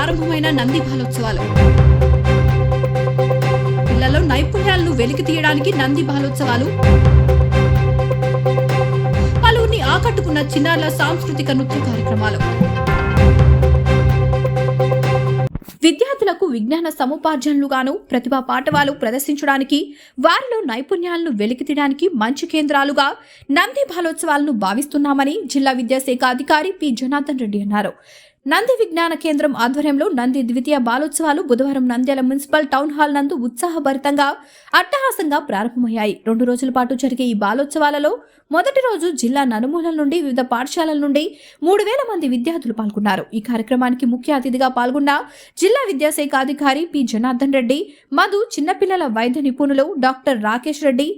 నంది బాలోత్సవాలు. పిల్లల్లో నైపుణ్యాలను వెలికి తీయడానికి నంది బాలోత్సవాలు. పలువురిని ఆకట్టుకున్న చిన్నారుల సాంస్కృతిక నృత్య కార్యక్రమాలు. విద్యార్థులకు విజ్ఞాన సముపార్జనలుగాను ప్రతిభా పాఠవాలు ప్రదర్శించడానికి వారిలో నైపుణ్యాలను వెలికితీయడానికి మంచి కేంద్రాలుగా నంది బాలోత్సవాలను భావిస్తున్నామని జిల్లా విద్యాశాఖ అధికారి పి. జనార్దన్ రెడ్డి అన్నారు. నంది విజ్ఞాన కేంద్రం ఆధ్వర్యంలో నంది ద్వితీయ బాలోత్సవాలు బుధవారం నంద్యాల మున్సిపల్ టౌన్ హాల్ నందు ఉత్సాహభరితంగా అట్టహాసంగా ప్రారంభమయ్యాయి. రెండు రోజుల పాటు జరిగే ఈ బాలోత్సవాలలో మొదటి రోజు జిల్లా నలుమూలల నుండి వివిధ పాఠశాలల నుండి మూడు వేల మంది విద్యార్థులు పాల్గొన్నారు. ఈ కార్యక్రమానికి ముఖ్య అతిథిగా పాల్గొన్న జిల్లా విద్యాశాఖ అధికారి పి జనార్దన్ రెడ్డి మధు చిన్నపిల్లల వైద్య నిపుణులు డాక్టర్ రాకేష్ రెడ్డి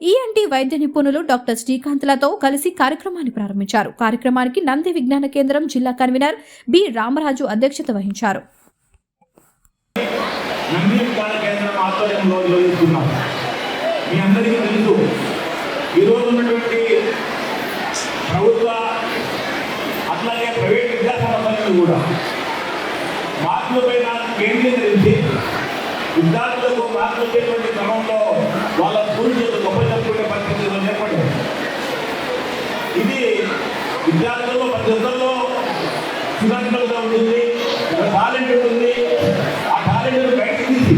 ఈఎన్టీ వైద్య నిపుణులు డాక్టర్ శ్రీకాంత్లతో కలిసి కార్యక్రమాన్ని ప్రారంభించారు. కార్యక్రమానికి నంది విజ్ఞాన కేంద్రం జిల్లా కన్వీనర్ బి రామరాజు అధ్యక్షత వహించారు. మీ అందరికీ తెలుసు ఈరోజు ఉన్నటువంటి ప్రభుత్వ అట్లాగే ప్రైవేట్ విద్యా కూడా కేంద్రీకరించి విద్యార్థులకు మార్కులు వచ్చేటువంటి క్రమంలో వాళ్ళ స్కూల్ విద్యార్థులు ప్రతి ఒక్కరిలో ఉంటుంది టాలెంట్ ఉంటుంది ఆ టాలెంట్ బయటకు తీసి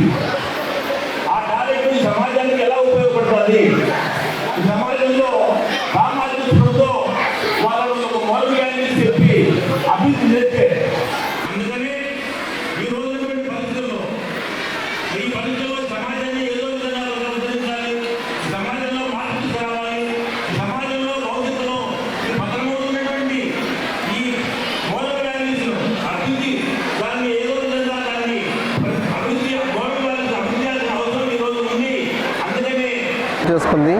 ఆ టాలెంట్ ఈ సమాజానికి ఎలా ఉపయోగపడుతుంది? ఈ సమాజంలో సామాజిక స్పృహతో వాళ్ళను ఒక మౌలికాన్ని చెప్పి అభివృద్ధి చేస్తే అందుకని ఈ రోజు ఉన్నటువంటి పరిస్థితుల్లో ఈ పరిస్థితుల్లో సమాజాన్ని ఏదో విధంగా రూపొందించాలి సమాజంలో మార్పు తీసుకురావాలి సమాజంలో భవిష్యత్తులో ఈ భద్రమవుతున్నటువంటి ఈ మౌలిక వాల్యూస్ అభివృద్ధి దాన్ని ఏదో విధంగా దాన్ని అభివృద్ధి మౌలిక వాల్యూస్ అభివృద్ధి చేయాల్సిన అవసరం ఈరోజు ఉంది అందుకనే చేసుకుంది.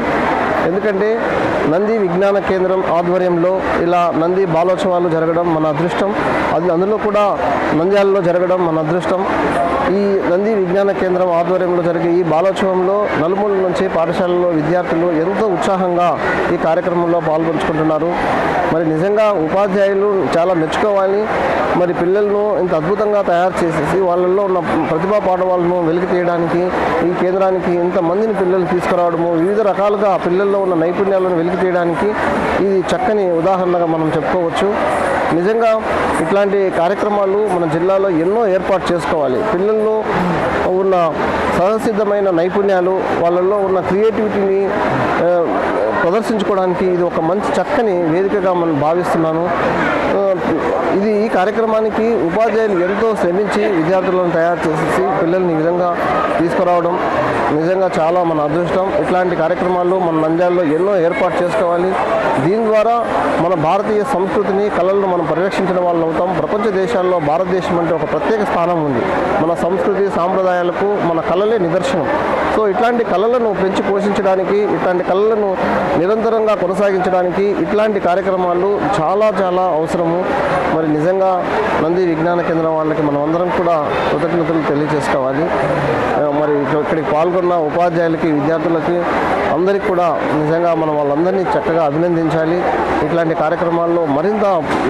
ఎందుకంటే నంది విజ్ఞాన కేంద్రం ఆధ్వర్యంలో ఇలా నంది బాలోత్సవాలు జరగడం మన అదృష్టం. అది అందులో కూడా నంద్యాలలో జరగడం మన అదృష్టం. ఈ నంది విజ్ఞాన కేంద్రం ఆధ్వర్యంలో జరిగే ఈ బాలోత్సవంలో నలుమూల నుంచి పాఠశాలలో విద్యార్థులు ఎంతో ఉత్సాహంగా ఈ కార్యక్రమంలో పాల్గొంచుకుంటున్నారు. మరి నిజంగా ఉపాధ్యాయులు చాలా మెచ్చుకోవాలి. మరి పిల్లలను ఇంత అద్భుతంగా తయారు చేసేసి వాళ్ళల్లో ఉన్న ప్రతిభా పాఠవాలను వెలికి తీయడానికి ఈ కేంద్రానికి ఇంతమందిని పిల్లలు తీసుకురావడము వివిధ రకాలుగా పిల్లల్లో ఉన్న నైపుణ్యాలను వెలికి తీయడానికి ఇది చక్కని ఉదాహరణగా మనం చెప్పుకోవచ్చు. నిజంగా ఇట్లాంటి కార్యక్రమాలు మన జిల్లాలో ఎన్నో ఏర్పాటు చేసుకోవాలి. పిల్లల్లో ఉన్న సహసిద్ధమైన నైపుణ్యాలు వాళ్ళల్లో ఉన్న క్రియేటివిటీని ప్రదర్శించుకోవడానికి ఇది ఒక మంచి చక్కని వేదికగా మనం భావిస్తున్నాను. ఇది ఈ కార్యక్రమానికి ఉపాధ్యాయులు ఎంతో శ్రమించి విద్యార్థులను తయారు చేసేసి పిల్లల్ని ఈ విధంగా తీసుకురావడం నిజంగా చాలా మన అదృష్టం. ఇట్లాంటి కార్యక్రమాలు మన నంద్యాలలో ఎన్నో ఏర్పాటు చేసుకోవాలి. దీని ద్వారా మన భారతీయ సంస్కృతిని కళలను మనం పరిరక్షించిన వాళ్ళు అవుతాం. ప్రపంచ దేశాల్లో భారతదేశం అంటే ఒక ప్రత్యేక స్థానం ఉంది. మన సంస్కృతి సాంప్రదాయాలకు మన కళలే నిదర్శనం. సో ఇట్లాంటి కళలను పెంచి పోషించడానికి ఇట్లాంటి కళలను నిరంతరంగా కొనసాగించడానికి ఇట్లాంటి కార్యక్రమాలు చాలా చాలా అవసరము. మరి నిజంగా నంది విజ్ఞాన కేంద్రం వాళ్ళకి మనం అందరం కూడా కృతజ్ఞతలు తెలియజేసుకోవాలి. మరి ఇక్కడికి పాల్గొన్న ఉపాధ్యాయులకి విద్యార్థులకి అందరికి కూడా నిజంగా మనం వాళ్ళందరినీ చక్కగా అభినందించాలి. ఇట్లాంటి కార్యక్రమాల్లో మరింత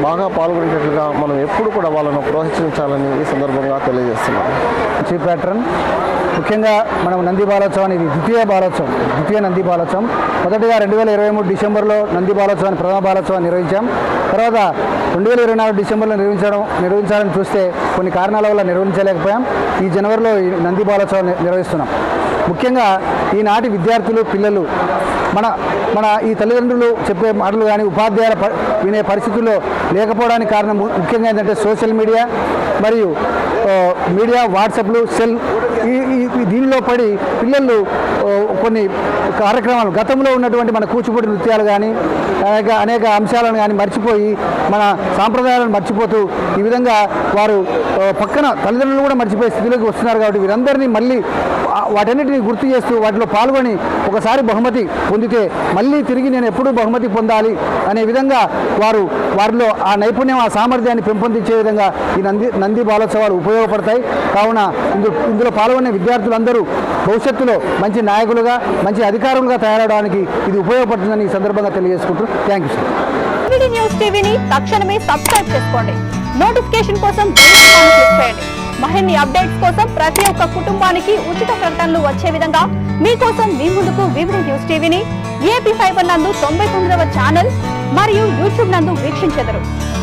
బాగా పాల్గొనేటట్లుగా మనం ఎప్పుడు కూడా వాళ్ళను ప్రోత్సహించాలని ఈ సందర్భంగా తెలియజేస్తున్నాం. చీఫ్ ప్యాట్రన్ ముఖ్యంగా మనం నంది బాలోత్సవం ఇది ద్వితీయ బాలోత్సవం ద్వితీయ నంది బాలోత్సవం. మొదటిగా రెండు వేల ఇరవై మూడు డిసెంబర్లో నంది బాలోత్సవాన్ని ప్రథమ బాలోత్సవాన్ని నిర్వహించాం. తర్వాత రెండు వేల ఇరవై నాలుగు డిసెంబర్లో నిర్వహించడం నిర్వహించాలని చూస్తే కొన్ని కారణాల వల్ల నిర్వహించలేకపోయాం. ఈ జనవరిలో ఈ నంది బాలోత్సవం నిర్వహిస్తున్నాం. ముఖ్యంగా ఈనాటి విద్యార్థులు పిల్లలు మన మన ఈ తల్లిదండ్రులు చెప్పే మాటలు కానీ ఉపాధ్యాయుల వినే పరిస్థితుల్లో లేకపోవడానికి కారణం ముఖ్యంగా ఏంటంటే సోషల్ మీడియా మరియు మీడియా వాట్సాప్లు సెల్ ఈ దీనిలో పడి పిల్లలు కొన్ని కార్యక్రమాలు. గతంలో ఉన్నటువంటి మన కూచిపూడి నృత్యాలు కానీ అనేక అనేక అంశాలను కానీ మర్చిపోయి మన సాంప్రదాయాలను మర్చిపోతూ ఈ విధంగా వారు పక్కన తల్లిదండ్రులు కూడా మర్చిపోయే స్థితిలోకి వస్తున్నారు కాబట్టి వీరందరినీ మళ్ళీ వాటన్నిటిని గుర్తు చేస్తూ వాటిలో పాల్గొని ఒకసారి బహుమతి పొందితే మళ్ళీ తిరిగి నేను ఎప్పుడూ బహుమతి పొందాలి అనే విధంగా వారు వారిలో ఆ నైపుణ్యం ఆ సామర్థ్యాన్ని పెంపొందించే విధంగా ఈ నంది నంది బాలోత్సవాలు ఉపయోగపడతాయి. కావున ఇందు ఇందులో పాల్గొనే విద్యార్థులందరూ భవిష్యత్తులో మంచి నాయకులుగా మంచి అధికారులుగా తయారవడానికి ఇది ఉపయోగపడుతుందని ఈ సందర్భంగా తెలియజేసుకుంటూ థ్యాంక్ యూ సార్ న్యూస్ టీవీని తక్షణమే సబ్స్క్రైబ్ చేసుకోండి. నోటిఫికేషన్ కోసం బెల్ క్లిక్ చేయండి. అప్డేట్స్ కోసం ప్రతి ఒక్క కుటుంబానికి ఉచిత ప్రకటనలు వచ్చే విధంగా మీకోసం మీ ముందుకు వివిధ న్యూస్ టీవీని ఏపీ ఫైబర్ నందు తొంభై తొమ్మిదవ ఛానల్ మరియు యూట్యూబ్ నందు వీక్షించెదరు.